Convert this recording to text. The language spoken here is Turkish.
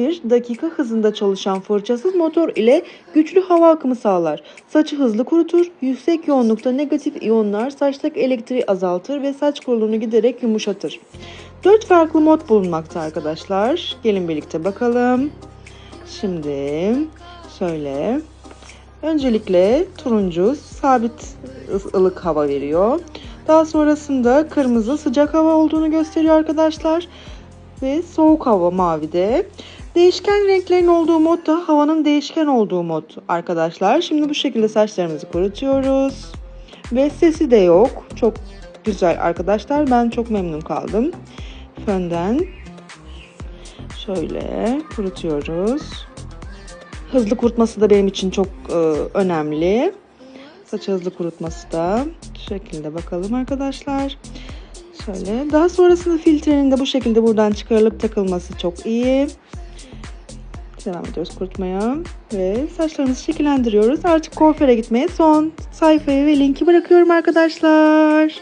1 dakika hızında çalışan fırçasız motor ile güçlü hava akımı sağlar. Saçı hızlı kurutur, yüksek yoğunlukta negatif iyonlar saçtaki elektriği azaltır ve saç kuruluğunu giderek yumuşatır. 4 farklı mod bulunmakta arkadaşlar. Gelin birlikte bakalım. Şimdi şöyle. Öncelikle turuncu sabit ılık hava veriyor. Daha sonrasında kırmızı sıcak hava olduğunu gösteriyor arkadaşlar. Ve soğuk hava mavide. Değişken renklerin olduğu mod da havanın değişken olduğu mod arkadaşlar. Şimdi bu şekilde saçlarımızı kurutuyoruz. Ve sesi de yok. Çok güzel arkadaşlar. Ben çok memnun kaldım. Fönden şöyle kurutuyoruz. Hızlı kurutması da benim için çok e, önemli. Saç hızlı kurutması da şu şekilde bakalım arkadaşlar. Şöyle. Daha sonrasında filtrenin de bu şekilde buradan çıkarılıp takılması çok iyi. Devam ediyoruz kurutmaya. Ve saçlarımızı şekillendiriyoruz. Artık kuaföre gitmeye son sayfayı ve linki bırakıyorum arkadaşlar.